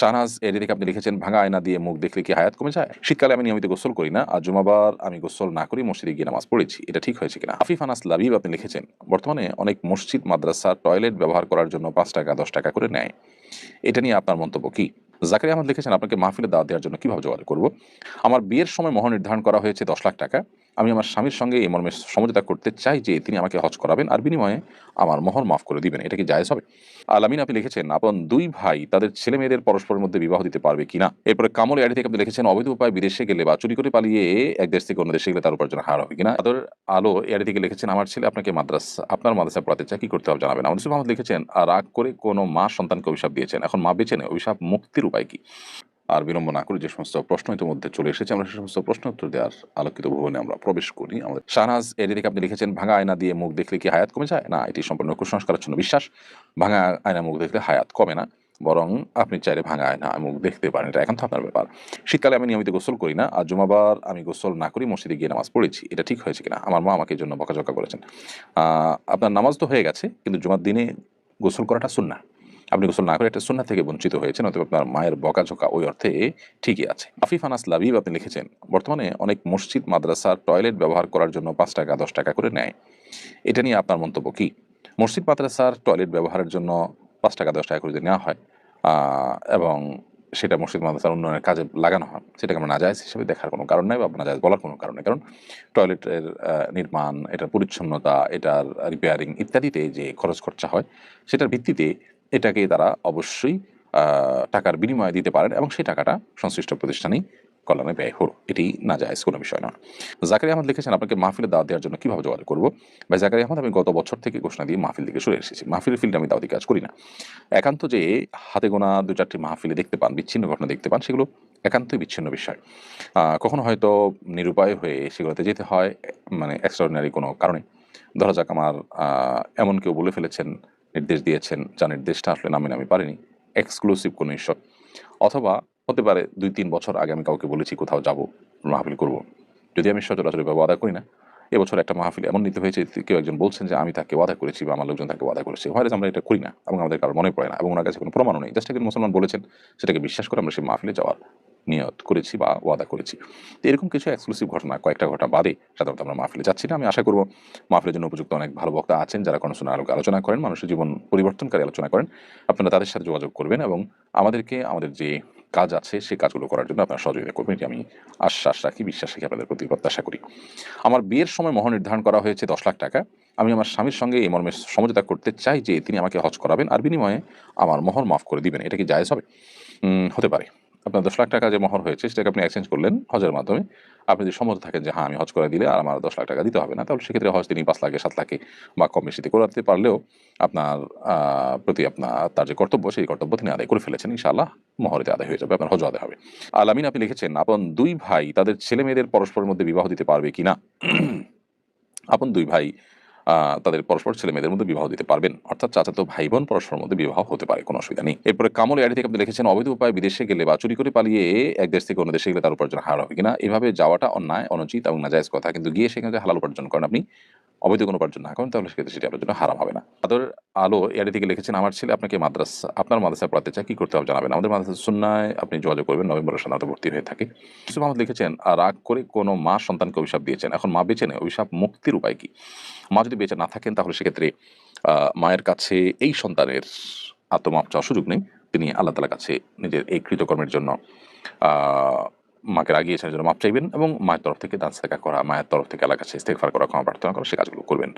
শাহনাজ এডি থেকে আপনি লিখেছেন, ভাঙা আয়না দিয়ে মুখ দেখলে কি হায়াত কমে যায়? শীতকালে আমি নিয়মিত গোসল করি না, আর জুমাবার আমি গোসল না করি, মসজিদে গিয়ে নামাজ পড়েছি। এটা ঠিক হয়েছে কিনা? আফিফ আনাস লাবিব আপনি লিখেছেন, বর্তমানে অনেক মসজিদ, মাদ্রাসা, টয়লেট ব্যবহার করার জন্য পাঁচ টাকা, দশ টাকা করে নেয়। এটা নিয়ে আপনার মন্তব্য কি? জাকারি আহমদ লিখেছেন, আপনাকে মাহফিলে দাওয়া দেওয়ার জন্য কীভাবে যোগাযোগ করব? আমার বিয়ের সময় মহর নির্ধারণ করা হয়েছে দশ লাখ টাকা। আমি আমার স্বামীর সঙ্গে এই মর্মে সমঝোতা করতে চাই যে তিনি আমাকে হজ করাবেন আর বিনিময়ে আমার মহর মাফ করে দিবেন। এটা কি জায়জ হবে? আলামিন আপনি লিখেছেন, আপন দুই ভাই তাদের ছেলে মেয়েদের পরস্পরের মধ্যে বিবাহ দিতে পারবে কিনা? এরপরে কামল এডি থেকে আপনি লিখেছেন, অবৈধ উপায় বিদেশে গেলে বা চুরি করে পালিয়ে এক দেশ থেকে অন্য দেশে গেলে তার উপার্জন হার হবে কিনা? তাদের আলো এডি থেকে লিখেছেন, আমার ছেলে আপনাকে মাদ্রাসা, আপনার মাদ্রাসা পড়াতে চাই কি করতে হবে জানাবেন। আমাদের মোহাম্মদ লিখেছেন আর রাগ করে কোনো মা সন্তানকে অভিশাপ দিয়েছেন, এখন মা বেছে নেয় অভিশাপ মুক্তির উপায় কি? আর বিলম্ব না করে যে সমস্ত প্রশ্ন ইতিমধ্যে চলে এসেছে, আমরা সে সমস্ত প্রশ্ন উত্তর দেওয়ার আলোকিত ভবনে আমরা প্রবেশ করি। আমাদের শাহনাজ এডি থেকে আপনি লিখেছেন, ভাঙা আয়না দিয়ে মুখ দেখলে কি হায়াত কমে যায়? না, এটি সম্পূর্ণ কুসংস্কারের জন্য বিশ্বাস। ভাঙা আয়না মুখ দেখলে হায়াত কমে না, বরং আপনি চাইলে ভাঙা আয়না মুখ দেখতে পারেন। এটা এখন তো আপনার ব্যাপার। শীতকালে আমি নিয়মিত গোসল করি না, আর জুমাবার আমি গোসল না করি, মসজিদে গিয়ে নামাজ পড়েছি। এটা ঠিক হয়েছে কিনা? আমার মা আমাকে জন্য বকাঝকা করেছেন। আপনার নামাজ তো হয়ে গেছে, কিন্তু জুমার দিনে গোসল করাটা সুন্না আপনি গোসল না করে একটা সুন্না থেকে বঞ্চিত হয়েছেন, অথবা আপনার মায়ের বকাঝকা ওই অর্থে ঠিকই আছে। আফিফ আনাস লাবিব আপনি লিখেছেন, বর্তমানে অনেক মসজিদ মাদ্রাসার টয়লেট ব্যবহার করার জন্য পাঁচ টাকা, দশ টাকা করে নেয়। এটা নিয়ে আপনার মন্তব্য কি? মসজিদ, মাদ্রাসার টয়লেট ব্যবহারের জন্য পাঁচ টাকা, দশ টাকা করে যদি নেওয়া হয় এবং সেটা মসজিদ, মাদ্রাসার উন্নয়নের কাজে লাগানো হয়, সেটাকে আমরা নাজায়জ হিসেবে দেখার কোনো কারণ নেই, বা নাজায়জ বলার কোনো কারণ নেই। কারণ টয়লেটের নির্মাণ, এটার পরিচ্ছন্নতা, এটার রিপেয়ারিং ইত্যাদিতে যে খরচ খরচা হয়, সেটার ভিত্তিতে এটাকে তারা অবশ্যই টাকার বিনিময়ে দিতে পারেন এবং সেই টাকাটা সংশ্লিষ্ট প্রতিষ্ঠানেই কল্যাণে ব্যয় হলো এটি না যায় কোনো বিষয় নয়। জাকারি আহমদ লিখেছেন, আপনাকে মাহফিলে দাওয়াত দেওয়ার জন্য কীভাবে যোগাযোগ করব? ভাই জাকারি আহমদ, আমি গত বছর থেকে ঘোষণা দিয়ে মাহফিল থেকে সরে এসেছি। মাহফিলের ফিল্ডে আমি দাওয়াতি কাজ করি না। একান্ত যে হাতে গোনা দু চারটি মাহফিলে দেখতে পান, বিচ্ছিন্ন ঘটনা দেখতে পান, সেগুলো একান্তই বিচ্ছিন্ন বিষয়। কখনো হয়তো নিরুপায় হয়ে সেগুলোতে যেতে হয় মানে এক্সট্রাঅর্ডিনারি কোনো কারণে। ধরা যাক আমার এমন কেউ বলে ফেলেছেন নির্দেশ দিয়েছেন, যা নির্দেশটা আসলে নামে আমি পারিনি। এক্সক্লুসিভ কোনো ঈশ্বর। অথবা হতে পারে দুই তিন বছর আগে আমি কাউকে বলেছি কোথাও যাব, মাহফিল করব। যদি আমি সচরাচরভাবে ওয়াদা করি না, এবছর একটা মাহফিল এমন নিতে হয়েছে, কেউ একজন বলছেন যে আমি তাকে ওয়াদা করেছি বা আমার লোকজন তাকে ওয়াদা করেছে। হয়তো আমরা এটা করি না এবং আমাদের কারও মনে পড়ে না এবং ওনার কাছে কোনো প্রমাণও নেই। জাস্ট একজন মুসলমান বলেছেন, সেটাকে বিশ্বাস করে আমরা সেই মাহফিলে যাওয়ার নিয়ত করেছি বা ওয়াদা করেছি। তো এরকম কিছু এক্সক্লুসিভ ঘটনা কয়েকটা ঘটনা বাদে সাধারণত আমরা মাহফিলে যাচ্ছি না। আমি আশা করব মাহফিলের জন্য উপযুক্ত অনেক ভালো বক্তা আছেন যারা কোনো শোনা আলোকে আলোচনা করেন, মানুষের জীবন পরিবর্তনকারী আলোচনা করেন। আপনারা তাদের সাথে যোগাযোগ করবেন এবং আমাদেরকে, আমাদের যে কাজ আছে সেই কাজগুলো করার জন্য আপনারা সহযোগিতা করবেন এটি আমি আশ্বাস রাখি, বিশ্বাস রাখি, আপনাদের প্রতি প্রত্যাশা করি। আমার বিয়ের সময় মহর নির্ধারণ করা হয়েছে দশ লাখ টাকা। আমি আমার স্বামীর সঙ্গে এই মর্মে সমঝোতা করতে চাই যে তিনি আমাকে হজ করাবেন আর বিনিময়ে আমার মহর মাফ করে দিবেন। এটা কি জায়জ হবে? হতে পারে। আপনার দশ লাখ টাকা যে মহর হয়েছে, সেটাকে আপনি এক্সচেঞ্জ করলেন হজের মাধ্যমে। আপনি যদি সম্মত থাকেন যে হ্যাঁ আমি হজ করে দিলে আর আমার দশ লাখ টাকা দিতে হবে না, তাহলে সেক্ষেত্রে হজ তিনি পাঁচ লাখে, সাত লাখে বা কম বেশিতে করাতে পারলেও আপনার প্রতি আপনার, তার যে কর্তব্য, সেই কর্তব্য তিনি আদায় করে ফেলেছেন। ইনশাআল্লাহ মহরিতে আদায় হয়ে যাবে, আপনার হজ আদায় হবে। আলামিন আপনি লিখেছেন, আপন দুই ভাই তাদের ছেলে মেয়েদের পরস্পরের মধ্যে বিবাহ দিতে পারবে কি না আপন দুই ভাই তাদের পরস্পর ছেলে মেয়েদের মধ্যে বিবাহ দিতে পারবেন। অর্থাৎ চাচাতো ভাই বোন পরস্পর মধ্যে বিবাহ হতে পারে, কোনো অসুবিধা নেই। এরপরে কামল এডি থেকে আপনি লিখেছেন অবৈধ উপায় বিদেশে গেলে বা চুরি করে পালিয়ে এক দেশ থেকে অন্য দেশে গেলে তার উপার্জন হার হবে কিনা? এভাবে যাওয়াটা অন্যায়, অনুচিত এবং নাজায়জ কথা। কিন্তু গিয়ে সেখানে হালাল উপার্জন করেন আপনি। অবৈধ কোনো উপার্জন না করেন, তাহলে সেক্ষেত্রে সেটি আপনার জন্য হারাম হবে না। আদর আলো এডি থেকে লিখেছেন, আমার ছেলে আপনাকে মাদ্রাসা, আপনার মাদ্রাসা পড়াতে চাই কি করতে হবে জানাবেন? আমাদের মাদ্রাসা সুন্নায় আপনি যোগাযোগ করবেন নভেম্বরের সাধারণত ভর্তি হয়ে থাকে। ইসুফ আহমদ লিখেছেন আর রাগ করে কোনো মা সন্তানকে অভিশাপ দিয়েছেন। এখন মা বেঁচে নেয় অভিশাপ মুক্তির উপায় কি? মা যদি বেঁচে না থাকেন, তাহলে সেক্ষেত্রে মায়ের কাছে এই সন্তানের আত্মমাপ চাওয়ার সুযোগ নেই। তিনি আল্লাহ তালার কাছে নিজের এই কৃতকর্মের জন্য মাকে রাগিয়েছেন জন্য মাপ চাইবেন এবং মায়ের তরফ থেকে দান শেখা করা, মায়ের তরফ থেকে এলাকা কাছে ইস্তেফার করা, ক্ষমা প্রার্থনা করা, সে কাজগুলো করবেন।